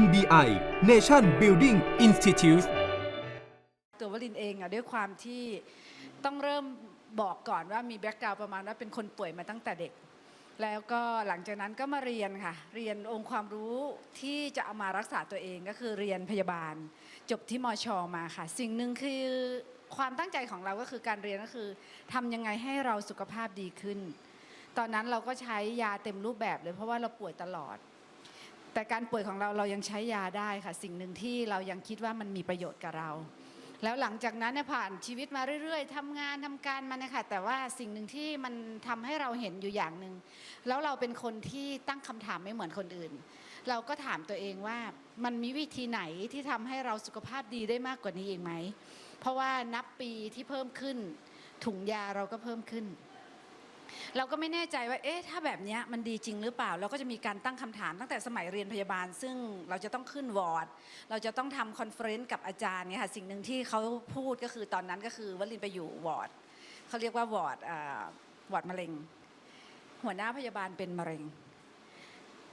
NBI Nation Building Institute ตัววลินเองอะด้วยความที่ต้องเริ่มบอกก่อนว่ามีแบ็กกราวประมาณว่าเป็นคนป่วยมาตั้งแต่เด็ก แล้วก็หลังจากนั้นก็มาเรียนค่ะ เรียนองค์ความรู้ที่จะเอามารักษาตัวเองก็คือเรียนพยาบาล จบที่มอชมาค่ะ สิ่งหนึ่งคือความตั้งใจของเราก็คือการเรียนก็คือทำยังไงให้เราสุขภาพดีขึ้น ตอนนั้นเราก็ใช้ยาเต็มรูปแบบเลยเพราะว่าเราป่วยตลอด แต่การป่วยของเราเรายังใช้ยาได้ค่ะ สิ่งหนึ่งที่เรายังคิดว่ามันมีประโยชน์กับเรา แล้วหลังจากนั้นเนี่ยผ่านชีวิตมาเรื่อยๆทำงานทำการมาเนี่ยค่ะแต่ว่าสิ่งหนึ่งที่มันทำให้เราเห็นอยู่อย่างหนึ่งแล้วเราเป็นคนที่ตั้งคำถามไม่เหมือนคนอื่น เราก็ถามตัวเองว่ามันมีวิธีไหนที่ทำให้เราสุขภาพดีได้มากกว่านี้เองไหมเพราะว่านับปีที่เพิ่มขึ้น ถุงยาเราก็เพิ่มขึ้น เราก็ไม่แน่ใจว่าเอ๊ะถ้าแบบนี้มันดีจริงหรือเปล่า เราก็จะมีการตั้งคำถามตั้งแต่สมัยเรียนพยาบาล ซึ่งเราจะต้องขึ้นวอร์ด เราจะต้องทำคอนเฟรนซ์กับอาจารย์เนี่ยค่ะสิ่งหนึ่งที่เขาพูดก็คือตอนนั้นก็คือวลินไปอยู่วอร์ดเขาเรียกว่าวอร์ดวอร์ดมะเร็ง หัวหน้าพยาบาลเป็นมะเร็ง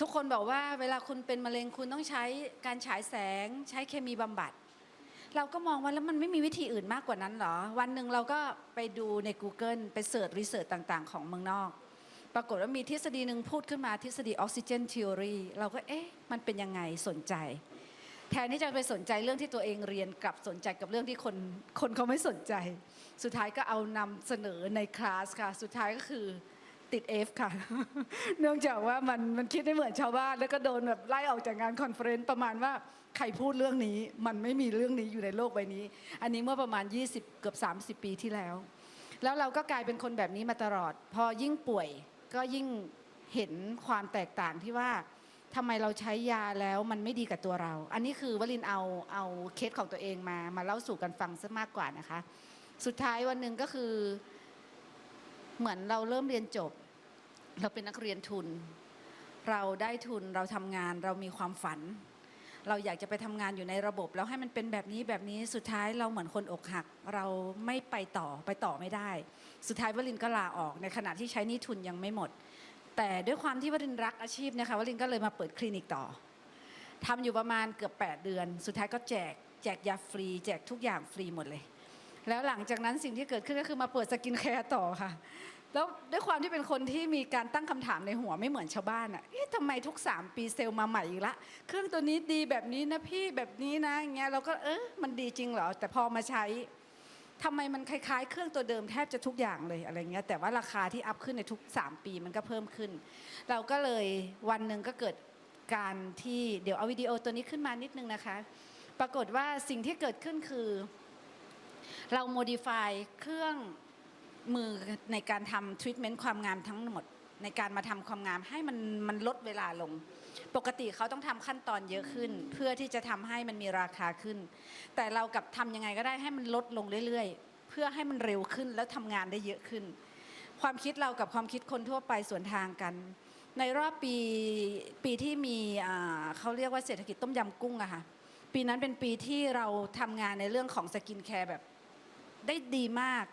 ทุกคนบอกว่าเวลาคุณเป็นมะเร็งคุณต้องใช้การฉายแสง ใช้เคมีบำบัด เราก็มองว่าแล้วมันไม่มีวิธีอื่นมากกว่านั้นหรอ วันหนึ่งเราก็ไปดูใน Google ไปเสิร์ชรีเสิร์ชต่างๆ ของเมืองนอก ปรากฏว่ามีทฤษฎีหนึ่งพูดขึ้นมาทฤษฎีออกซิเจนท e o รีเราก็เอ๊ะมันเป็นยังไงสนใจ แทนที่จะไปสนใจเรื่องที่ตัวเองเรียนกลับสนใจกับเรื่องที่คนคนเขาไม่สนใจ สุดท้ายก็เอานำเสนอในคลาสค่ะ สุดท้ายก็คือ ติด F ค่ะ เนื่องจากว่ามันมันคิดไม่เหมือนชาวบ้าน แล้วก็โดนแบบไล่ออกจากงานคอนเฟอเรนซ์ประมาณว่าใครพูดเรื่องนี้ มันไม่มีเรื่องนี้อยู่ในโลกใบนี้ อันนี้เมื่อประมาณ 20 เกือบ 30 ปีที่แล้ว แล้วเราก็กลายเป็นคนแบบนี้มาตลอด พอยิ่งป่วยก็ยิ่งเห็นความแตกต่างที่ว่าทำไมเราใช้ยาแล้วมันไม่ดีกับตัวเรา อันนี้คือวลินเอาเอาเคสของตัวเองมามาเล่าสู่กันฟังซะมากกว่านะคะ สุดท้ายวันหนึ่งก็คือ เหมือนเราเริ่มเรียนจบ เราเป็นนักเรียนทุน เราได้ทุนเราทำงานเรามีความฝัน เราอยากจะไปทำงานอยู่ในระบบ แล้วให้มันเป็นแบบนี้แบบนี้สุดท้ายเราเหมือนคนอกหัก เราไม่ไปต่อไปต่อไม่ได้ สุดท้ายวลินก็ลาออกในขณะที่ใช้นี้ทุนยังไม่หมด แต่ด้วยความที่วลินรักอาชีพนะคะวลินก็เลยมาเปิดคลินิกต่อทำอยู่ประมาณเกือบ 8 เดือน สุดท้ายก็แจก แจกยาฟรี แจกทุกอย่างฟรีหมดเลย แล้วหลังจากนั้นสิ่งที่เกิดขึ้นก็คือมาเปิดสกินแคร์ต่อค่ะ แล้วด้วยความที่เป็นคนที่มีการตั้งคำถามในหัวไม่เหมือนชาวบ้านอะเอ๊ะทำไมทุก 3 ปีเซลล์มาใหม่อีกละ เครื่องตัวนี้ดีแบบนี้นะพี่แบบนี้นะอย่างเงี้ยเราก็เออมันดีจริงเหรอ แต่พอมาใช้ทำไมมันคล้ายๆ เครื่องตัวเดิมแทบจะทุกอย่างเลยอะไรเงี้ยแต่ว่าราคาที่อัพขึ้นในทุก 3 ปีมันก็เพิ่มขึ้น เราก็เลยวันหนึ่งก็เกิดการที่เดี๋ยวเอาวิดีโอตัวนี้ขึ้นมานิดนึงนะคะ ปรากฏว่าสิ่งที่เกิดขึ้นคือ เราโมดิฟายเครื่องมือในการทำทรีทเมนต์ความงามทั้งหมด ในการมาทำความงามให้มันมันลดเวลาลง ปกติเขาต้องทำขั้นตอนเยอะขึ้น เพื่อที่จะทำให้มันมีราคาขึ้น แต่เรากับทำยังไงก็ได้ให้มันลดลงเรื่อยๆ เพื่อให้มันเร็วขึ้นแล้วทำงานได้เยอะขึ้น ความคิดเรากับความคิดคนทั่วไปสวนทางกัน ในรอบปีปีที่มีเขาเรียกว่าเศรษฐกิจต้มยำกุ้งอะค่ะปีนั้นเป็นปีที่เราทำงานในเรื่องของสกินแคร์แบบ ได้ดีมาก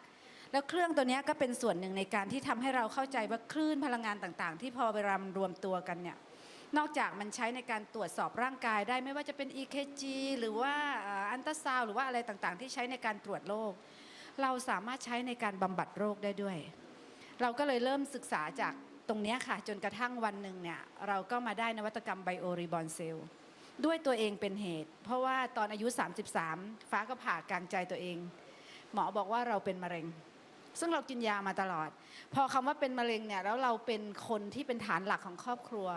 แล้วเครื่องตัวนี้ก็เป็นส่วนหนึ่งในการที่ทำให้เราเข้าใจว่าคลื่นพลังงานต่างๆ ที่พอเวลามรวมตัวกันเนี่ยนอกจากมันใช้ในการตรวจสอบร่างกายได้ไม่ว่าจะเป็น EKG หรือว่าอันตราซาวหรือว่าอะไรต่างๆ ที่ใช้ในการตรวจโรคเราสามารถใช้ในการบำบัดโรคได้ด้วย เราก็เลยเริ่มศึกษาจากตรงนี้ค่ะ จนกระทั่งวันหนึ่งเนี่ยเราก็มาได้นวัตกรรมไบโอรีบอนเซลด้วยตัวเองเป็นเหตุ เพราะว่าตอนอายุ 33 ฟ้าก็ผ่ากลางใจตัวเอง หมอบอกว่าเราเป็นมะเร็ง ซึ่งเรากินยามาตลอด พอคำว่าเป็นมะเร็งเนี่ยแล้วเราเป็นคนที่เป็นฐานหลักของครอบครัว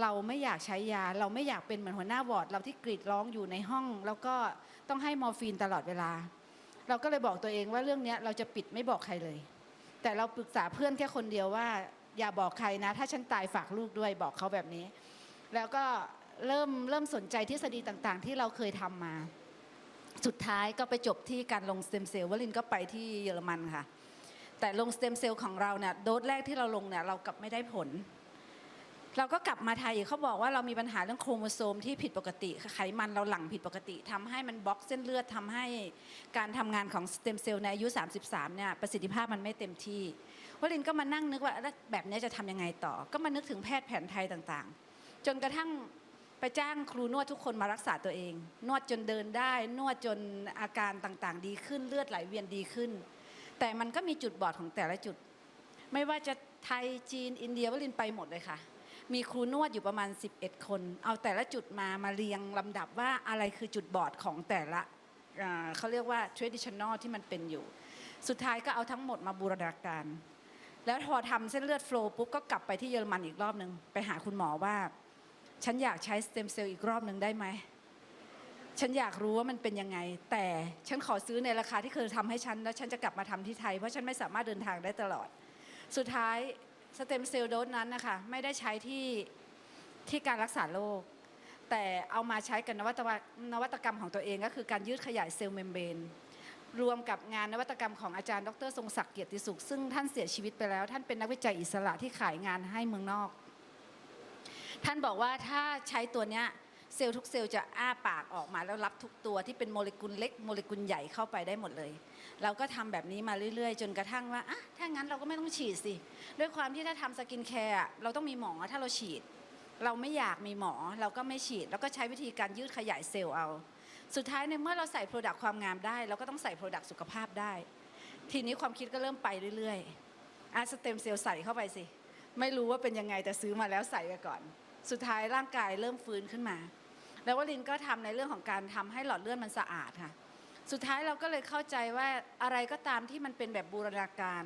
เราไม่อยากใช้ยา เราไม่อยากเป็นเหมือนหัวหน้าวอร์ดเราที่กรีดร้องอยู่ในห้อง แล้วก็ต้องให้มอร์ฟีนตลอดเวลา เราก็เลยบอกตัวเองว่าเรื่องนี้เราจะปิดไม่บอกใครเลย แต่เราปรึกษาเพื่อนแค่คนเดียวว่า อย่าบอกใครนะ ถ้าฉันตายฝากลูกด้วยบอกเขาแบบนี้ แล้วก็เริ่มเริ่มสนใจทฤษฎีต่างๆ ที่เราเคยทำมา สุดท้ายก็ไปจบที่การลงสเต็มเซลล์วลินก็ไปที่เยอรมันค่ะ แต่ลงสเต็มเซลล์ของเราเนี่ยโดสแรกที่เราลงเนี่ยเรากลับไม่ได้ผล เราก็กลับมาไทยเขาบอกว่าเรามีปัญหาเรื่องโครโมโซมที่ผิดปกติไขมันเราหลั่งผิดปกติทำให้มันบล็อกเส้นเลือดทำให้การทำงานของสเต็มเซลล์ในอายุ 33เนี่ยประสิทธิภาพมันไม่เต็มที่วลินก็มานั่งนึกว่าแล้วแบบนี้จะทำยังไงต่อ ก็มานึกถึงแพทย์แผนไทยต่างๆ จนกระทั่ง ไปจ้างครูนวดทุกคนมารักษาตัวเอง นวดจนเดินได้ นวดจนอาการต่างๆ ดีขึ้นเลือดไหลเวียนดีขึ้น แต่มันก็มีจุดบอดของแต่ละจุด ไม่ว่าจะไทยจีนอินเดียวลินไปหมดเลยค่ะ มีครูนวดอยู่ประมาณ 11 คน เอาแต่ละจุดมามาเรียงลำดับว่าอะไรคือจุดบอดของแต่ละเขาเรียกว่า traditional ที่มันเป็นอยู่ สุดท้ายก็เอาทั้งหมดมาบูรณาการ แล้วพอทำเส้นเลือดโฟล์ปุ๊บก็กลับไปที่เยอรมันอีกรอบหนึ่งไปหาคุณหมอว่า ฉันอยากใช้สเต็มเซลล์อีกรอบหนึ่งได้ไหม ฉันอยากรู้ว่ามันเป็นยังไง แต่ฉันขอซื้อในราคาที่เคยทำให้ฉัน แล้วฉันจะกลับมาทำที่ไทย เพราะฉันไม่สามารถเดินทางได้ตลอด สุดท้ายสเต็มเซลล์โดสนั้นนะคะไม่ได้ใช้ที่ที่การรักษาโรคแต่เอามาใช้กับนวัตกรรมนวัตกรรมของตัวเองก็คือการยืดขยายเซลล์เมมเบรนรวมกับงานนวัตกรรมของอาจารย์ ดรทรงศักดิ์เกียรติสุข ซึ่งท่านเสียชีวิตไปแล้ว ท่านเป็นนักวิจัยอิสระที่ขายงานให้เมืองนอก ท่านบอกว่าถ้าใช้ตัวเนี้ยเซลล์ทุกเซลล์จะอ้าปากออกมาแล้วรับทุกตัวที่เป็นโมเลกุลเล็กโมเลกุลใหญ่เข้าไปได้หมดเลย เราก็ทำแบบนี้มาเรื่อยๆ จนกระทั่งว่าอะถ้างั้นเราก็ไม่ต้องฉีดสิ ด้วยความที่ถ้าทำสกินแคร์เราต้องมีหมอถ้าเราฉีด เราไม่อยากมีหมอเราก็ไม่ฉีด แล้วก็ใช้วิธีการยืดขยายเซลล์เอา สุดท้ายในเมื่อเราใส่โปรดักต์ความงามได้ เราก็ต้องใส่โปรดักต์สุขภาพได้ ทีนี้ความคิดก็เริ่มไปเรื่อยๆอาสเต็มเซลล์ใส่เข้าไปสิไม่รู้ว่าเป็นยังไงแต่ซื้อมาแล้วใส่ไปก่อน สุดท้ายร่างกายเริ่มฟื้นขึ้นมา แล้ววลินก็ทำในเรื่องของการทำให้หลอดเลือดมันสะอาดค่ะ สุดท้ายเราก็เลยเข้าใจว่าอะไรก็ตามที่มันเป็นแบบบูรณาการ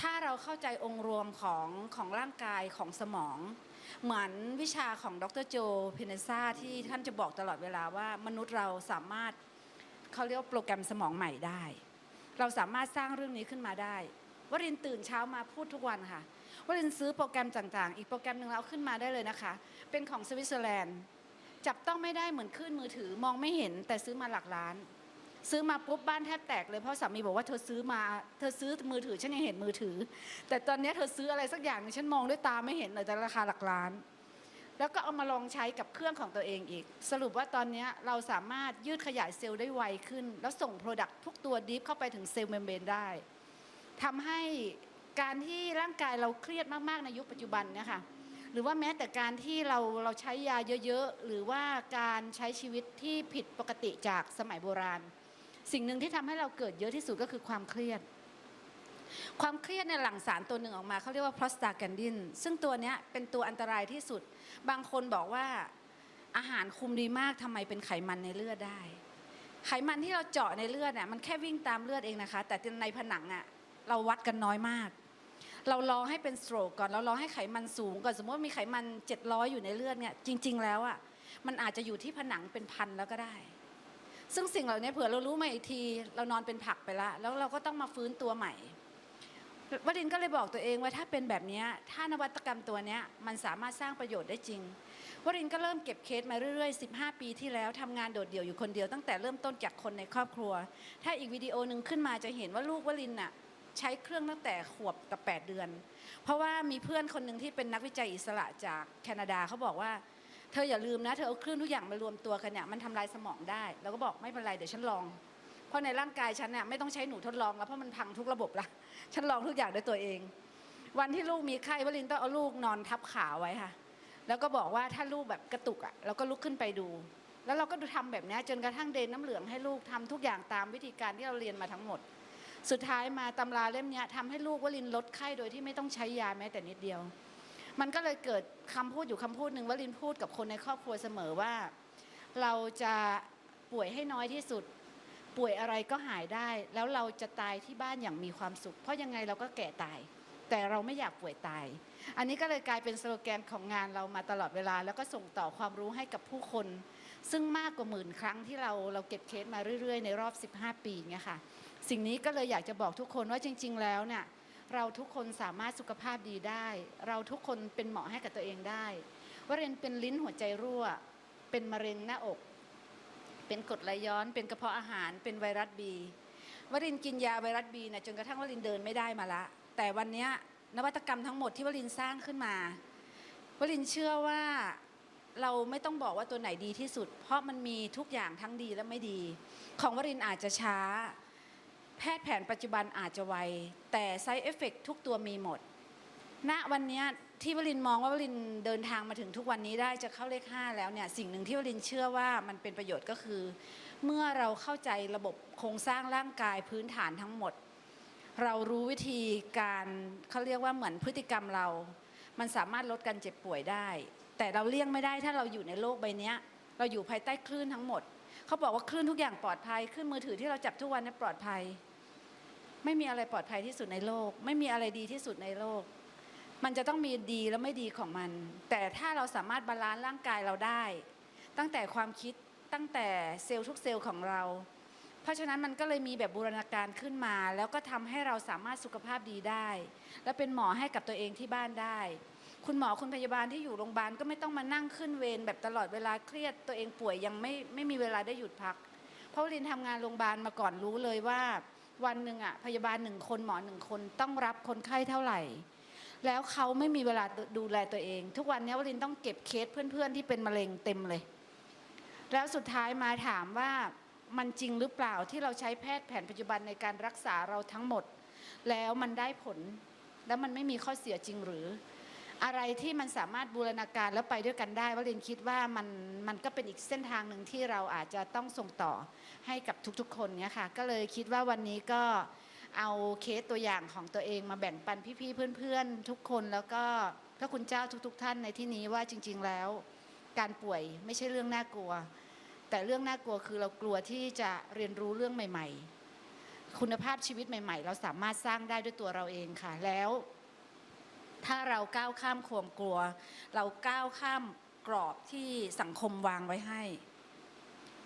ถ้าเราเข้าใจองค์รวมของของร่างกายของสมอง เหมือนวิชาของดรโจเพเนซ่าที่ท่านจะบอกตลอดเวลาว่ามนุษย์เราสามารถเขาเรียกโปรแกรมสมองใหม่ได้ เราสามารถสร้างเรื่องนี้ขึ้นมาได้วรินตื่นเช้ามาพูดทุกวันค่ะ ว่าเรนซื้อโปรแกรมต่างๆ อีกโปรแกรมหนึ่งเราขึ้นมาได้เลยนะคะ เป็นของสวิตเซอร์แลนด์จับต้องไม่ได้เหมือนคลื่นมือถือมองไม่เห็นแต่ซื้อมาหลักล้าน ซื้อมาปุ๊บบ้านแทบแตกเลยเพราะสามีบอกว่าเธอซื้อมาเธอซื้อมือถือฉันยังเห็นมือถือ แต่ตอนนี้เธอซื้ออะไรสักอย่างหนึงฉันมองด้วยตาไม่เห็นเลยแต่ราคาหลักล้าน แล้วก็เอามาลองใช้กับเครื่องของตัวเองอีก สรุปว่าตอนนี้เราสามารถยืดขยายเซลล์ได้ไวขึ้น แล้วส่งโปรดักต์ทุกตัวดิฟเข้าไปถึงเซลล์เมมเบรนได้ทำให้ การที่ร่างกายเราเครียดมากๆในยุคปัจจุบันเนี่ยค่ะหรือว่าแม้แต่การที่เราเราใช้ยาเยอะๆ หรือว่าการใช้ชีวิตที่ผิดปกติจากสมัยโบราณ สิ่งหนึ่งที่ทำให้เราเกิดเยอะที่สุดก็คือความเครียด ความเครียดในยหลั่งสารตัวหนึ่งออกมาเขาเรียกว่า prostaglandin ซึ่งตัวนี้เป็นตัวอันตรายที่สุด บางคนบอกว่าอาหารคุมดีมากทำไมเป็นไขมันในเลือดได้ ไขมันที่เราเจาะในเลือดน่ะมันแค่วิ่งตามเลือดเองนะคะ แต่ในผนังอะเราวัดกันน้อยมาก เรารอให้เป็นสโตรกก่อนเรารอให้ไขมันสูงก่อนสมมติว่ามีไขมัน 700 อยู่ในเลือดเนี่ยจริง ๆ แล้วอะมันอาจจะอยู่ที่ผนังเป็นพันแล้วก็ได้ ซึ่งสิ่งเหล่านี้เผื่อเรารู้มาอีกที เรานอนเป็นผักไปละ แล้วเราก็ต้องมาฟื้นตัวใหม่วดินก็เลยบอกตัวเองว่าถ้าเป็นแบบนี้ถ้านวัตกรรมตัวนี้มันสามารถสร้างประโยชน์ได้จริงวรินก็เริ่มเก็บเคสมาเรื่อยๆ 15 ปีที่แล้วทำงานโดดเดี่ยวอยู่คนเดียวตั้งแต่เริ่มต้นจากคนในครอบครัว ถ้าอีกวิดีโอหนึ่งขึ้นมาจะเห็นว่าลูกวรินน่ะ ใช้เครื่องตั้งแต่ขวบกับ 8 เดือน เพราะว่ามีเพื่อนคนหนึ่งที่เป็นนักวิจัยอิสระจากแคนาดาเขาบอกว่าเธออย่าลืมนะเธอเอาเครื่องทุกอย่างมารวมตัวกันเนี่ยมันทำลายสมองได้เราก็บอกไม่เป็นไรเดี๋ยวฉันลอง เพราะในร่างกายฉันเนี่ยไม่ต้องใช้หนูทดลองแล้วเพราะมันพังทุกระบบละฉันลองทุกอย่างด้วยตัวเอง วันที่ลูกมีไข้วลินต้องเอาลูกนอนทับขาไว้ค่ะ แล้วก็บอกว่าถ้าลูกแบบกระตุกอะเราก็ลุกขึ้นไปดู แล้วเราก็ดูทำแบบนี้จนกระทั่งเดนน้ำเหลืองให้ลูกทำทุกอย่างตามวิธีการที่เราเรียนมาทั้งหมด สุดท้ายมาตำราเล่มนี้ทำให้ลูกวลินลดไข้โดยที่ไม่ต้องใช้ยาแม้แต่นิดเดียว มันก็เลยเกิดคำพูดอยู่คำพูดหนึ่งวลินพูดกับคนในครอบครัวเสมอว่า เราจะป่วยให้น้อยที่สุด ป่วยอะไรก็หายได้ แล้วเราจะตายที่บ้านอย่างมีความสุข เพราะยังไงเราก็แก่ตาย แต่เราไม่อยากป่วยตาย อันนี้ก็เลยกลายเป็นสโลแกนของงานเรามาตลอดเวลา แล้วก็ส่งต่อความรู้ให้กับผู้คนซึ่งมากกว่าหมื่นครั้งที่เราเราเก็บเคสมาเรื่อย ๆ ในรอบ 15 ปีเนี่ยค่ะ สิ่งนี้ก็เลยอยากจะบอกทุกคนว่าจริง ๆ แล้วเนี่ยเราทุกคนสามารถสุขภาพดีได้ เราทุกคนเป็นหมอให้กับตัวเองได้ว่าเรนเป็นลิ้นหัวใจรั่ว เป็นมะเร็งหน้าอก เป็นกรดไหลย้อน เป็นกระเพาะอาหาร เป็นไวรัสบีวรินกินยาไวรัสบีนะจนกระทั่งวรินเดินไม่ได้มาละ แต่วันนี้นวัตกรรมทั้งหมดที่วรินสร้างขึ้นมาวรินเชื่อว่าเราไม่ต้องบอกว่าตัวไหนดีที่สุด เพราะมันมีทุกอย่างทั้งดีและไม่ดี ของวรินอาจจะช้า แพทย์แผนปัจจุบันอาจจะไว แต่ side effect ทุกตัวมีหมด ณวันนี้ที่วลินมองว่าวลินเดินทางมาถึงทุกวันนี้ได้จะเข้าเลขห้าแล้วเนี่ยสิ่งหนึ่งที่วลินเชื่อว่ามันเป็นประโยชน์ก็คือ เมื่อเราเข้าใจระบบโครงสร้างร่างกายพื้นฐานทั้งหมด เรารู้วิธีการเขาเรียกว่าเหมือนพฤติกรรมเรา มันสามารถลดการเจ็บป่วยได้ แต่เราเลี่ยงไม่ได้ถ้าเราอยู่ในโลกใบเนี้ยเราอยู่ภายใต้คลื่นทั้งหมด เขาบอกว่าคลื่นทุกอย่างปลอดภัยคลื่นมือถือที่เราจับทุกวันนี้ปลอดภัย ไม่มีอะไรปลอดภัยที่สุดในโลก ไม่มีอะไรดีที่สุดในโลก มันจะต้องมีดีและไม่ดีของมัน แต่ถ้าเราสามารถบาลานซ์ร่างกายเราได้ ตั้งแต่ความคิดตั้งแต่เซลล์ทุกเซลล์ของเรา เพราะฉะนั้นมันก็เลยมีแบบบูรณาการขึ้นมา แล้วก็ทำให้เราสามารถสุขภาพดีได้ และเป็นหมอให้กับตัวเองที่บ้านได้ คุณหมอคุณพยาบาลที่อยู่โรงพยาบาลก็ไม่ต้องมานั่งขึ้นเวรแบบตลอดเวลาเครียดตัวเองป่วยยังไม่ไม่มีเวลาได้หยุดพัก เพราะลินทำงานโรงพยาบาลมาก่อนรู้เลยว่า วันหนึ่งอะพยาบาลหนึ่งคนหมอหนึ่งคนต้องรับคนไข้เท่าไหร่ แล้วเขาไม่มีเวลาดูแลตัวเอง ทุกวันนี้วลินต้องเก็บเคสเพื่อนๆที่เป็นมะเร็งเต็มเลย แล้วสุดท้ายมาถามว่ามันจริงหรือเปล่าที่เราใช้แพทย์แผนปัจจุบันในการรักษาเราทั้งหมด แล้วมันได้ผลแล้วมันไม่มีข้อเสียจริงหรือ อะไรที่มันสามารถบูรณาการแล้วไปด้วยกันได้วลินคิดว่ามันมันก็เป็นอีกเส้นทางหนึ่งที่เราอาจจะต้องส่งต่อให้กับทุกๆ คนเนี่ยค่ะ ก็เลยคิดว่าวันนี้ก็เอาเคสตัวอย่างของตัวเองมาแบ่งปันพี่ๆเพื่อนๆ ทุกคนแล้วก็พระคุณเจ้าทุก ๆ ท่านในที่นี้ว่าจริง ๆแล้ว การป่วยไม่ใช่เรื่องน่ากลัว แต่เรื่องน่ากลัวคือเรากลัวที่จะเรียนรู้เรื่องใหม่ ๆ คุณภาพชีวิตใหม่ ๆ เราสามารถสร้างได้ด้วยตัวเราเองค่ะแล้ว ถ้าเราก้าวข้ามความกลัว เราก้าวข้ามกรอบที่สังคมวางไว้ให้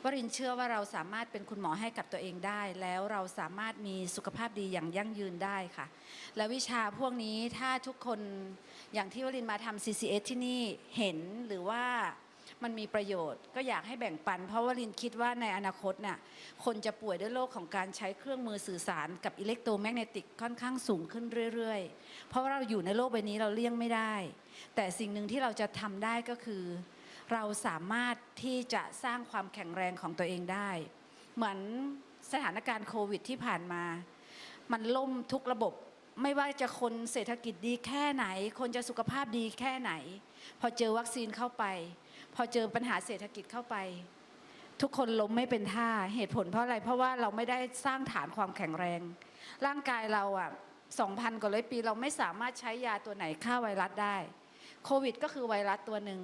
วรินทร์เชื่อว่าเราสามารถเป็นคุณหมอให้กับตัวเองได้ แล้วเราสามารถมีสุขภาพดีอย่างยั่งยืนได้ค่ะ และวิชาพวกนี้ถ้าทุกคนอย่างที่วรินทร์มาทำ CCS ที่นี่เห็นหรือว่า มันมีประโยชน์ ก็อยากให้แบ่งปัน เพราะวรินคิดว่าในอนาคตน่ะคนจะป่วยด้วยโรคของการใช้เครื่องมือสื่อสารกับอิเล็กโทรแมกเนติกค่อนข้างสูงขึ้นเรื่อยๆ เพราะว่าเราอยู่ในโลกใบนี้เราเลี่ยงไม่ได้ แต่สิ่งหนึ่งที่เราจะทำได้ก็คือ เราสามารถที่จะสร้างความแข็งแรงของตัวเองได้ เหมือนสถานการณ์โควิดที่ผ่านมา มันล่มทุกระบบไม่ว่าจะคนเศรษฐกิจดีแค่ไหน คนจะสุขภาพดีแค่ไหน พอเจอวัคซีนเข้าไป พอเจอปัญหาเศรษฐกิจเข้าไป ทุกคนล้มไม่เป็นท่าเหตุผลเพราะอะไร เพราะว่าเราไม่ได้สร้างฐานความแข็งแรง ร่างกายเราอะ2,000กว่าร้อยปีเราไม่สามารถใช้ยาตัวไหนฆ่าไวรัสได้โควิดก็คือไวรัสตัวหนึ่ง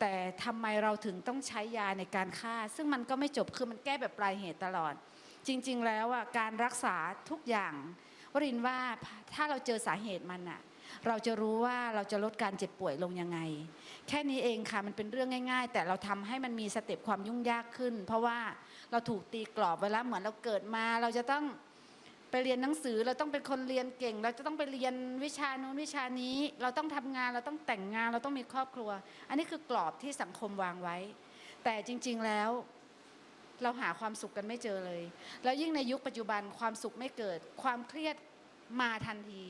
แต่ทำไมเราถึงต้องใช้ยาในการฆ่า ซึ่งมันก็ไม่จบคือมันแก้แบบปลายเหตุตลอด จริง ๆ แล้วอะการรักษาทุกอย่างวรินว่าถ้าเราเจอสาเหตุมันอะ เราจะรู้ว่าเราจะลดการเจ็บป่วยลงยังไง แค่นี้เองค่ะมันเป็นเรื่องง่าย ๆ แต่เราทำให้มันมีสเต็ปความยุ่งยากขึ้น เพราะว่าเราถูกตีกรอบไว้แล้วเหมือนเราเกิดมาเราจะต้องไปเรียนหนังสือเราต้องเป็นคนเรียนเก่ง เราจะต้องไปเรียนวิชานู้นวิชานี้ เราต้องทำงานเราต้องแต่งงานเราต้องมีครอบครัว อันนี้คือกรอบที่สังคมวางไว้ แต่จริง ๆแล้วเราหาความสุขกันไม่เจอเลย แล้วยิ่งในยุคปัจจุบันความสุขไม่เกิด ความเครียดมาทันที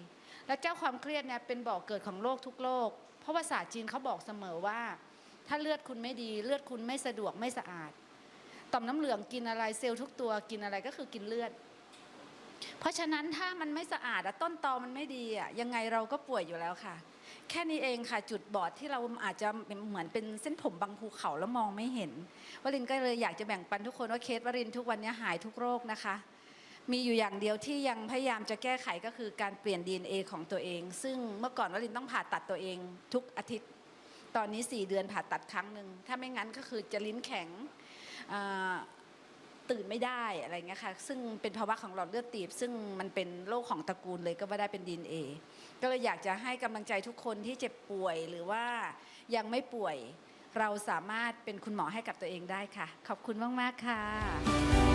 และเจ้าความเครียดเนี่ยเป็นบ่อกเกิดของโรคทุกโรคเพราะว่าศาสตร์จีนเขาบอกเสมอว่า ถ้าเลือดคุณไม่ดี เลือดคุณไม่สะดวกไม่สะอาดต่อมน้ำเหลืองกินอะไรเซลล์ทุกตัวกินอะไรก็คือกินเลือด เพราะฉะนั้นถ้ามันไม่สะอาดอะต้นตอมันไม่ดีอะยังไงเราก็ป่วยอยู่แล้วค่ะ แค่นี้เองค่ะจุดบอดที่เราอาจจะเหมือนเป็นเส้นผมบางภูเขาแล้วมองไม่เห็นวรินก็เลยอยากจะแบ่งปันทุกคนว่าเคสวรินทุกวันนี้หายทุกโรคนะคะ มีอยู่อย่างเดียวที่ยังพยายามจะแก้ไขก็คือการเปลี่ยน DNA ของตัวเอง ซึ่งเมื่อก่อนวรินต้องผ่าตัดตัวเองทุกอาทิตย์ ตอนนี้ 4 เดือนผ่าตัดครั้งหนึ่ง ถ้าไม่งั้นก็คือจะลิ้นแข็งตื่นไม่ได้อะไรเงี้ยค่ะ ซึ่งเป็นภาวะของหลอดเลือดตีบ ซึ่งมันเป็นโรคของตระกูลเลยก็ว่าได้เป็น DNA ก็เลยอยากจะให้กำลังใจทุกคนที่เจ็บป่วยหรือว่ายังไม่ป่วยเราสามารถเป็นคุณหมอให้กับตัวเองได้ค่ะ ขอบคุณมาก ๆ ค่ะ